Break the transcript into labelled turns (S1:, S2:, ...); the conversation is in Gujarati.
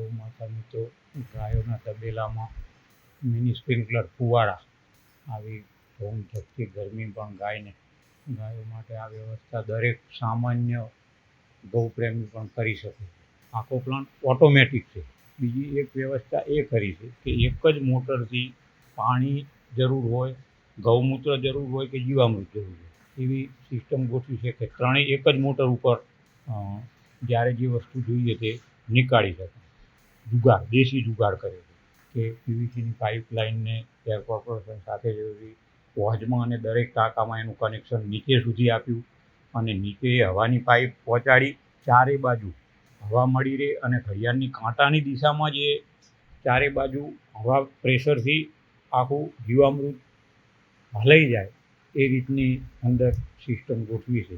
S1: ગૌ માતા તો ગાયોના તબેલામાં મિની સ્પ્રિંકલર ફુવારા. આવી ધૂમ ધકતી ગરમી પણ ગાયને, ગાયો માટે આ વ્યવસ્થા દરેક સામાન્ય ગૌપ્રેમી પણ કરી શકે. આખો પ્લાન્ટ ઓટોમેટિક છે. બીજી એક વ્યવસ્થા એ કરી છે કે એક જ મોટરથી પાણી જરૂર હોય, ગૌમૂત્ર જરૂર હોય કે જીવામૃત જરૂર હોય. એવી સિસ્ટમ ગોઠવી છે કે ત્રણેય એક જ મોટર ઉપર જ્યારે જે વસ્તુ જોઈએ તે નીકાળી શકે. જુગાડ, દેશી જુગાડ કરે છે કે પીવીસીની પાઇપલાઇનને એર કોર્પોરેશન સાથે જરૂરી વોજમાં અને દરેક ટાંકામાં એનું કનેક્શન નીચે સુધી આપ્યું અને નીચે હવાની પાઇપ પહોંચાડી. ચારે બાજુ હવા મળી રહે અને ઘડિયાળની કાંટાની દિશામાં જે ચારે બાજુ હવા પ્રેશરથી આખું જીવામૃત હલાઈ જાય એ રીતની અંદર સિસ્ટમ ગોઠવી છે.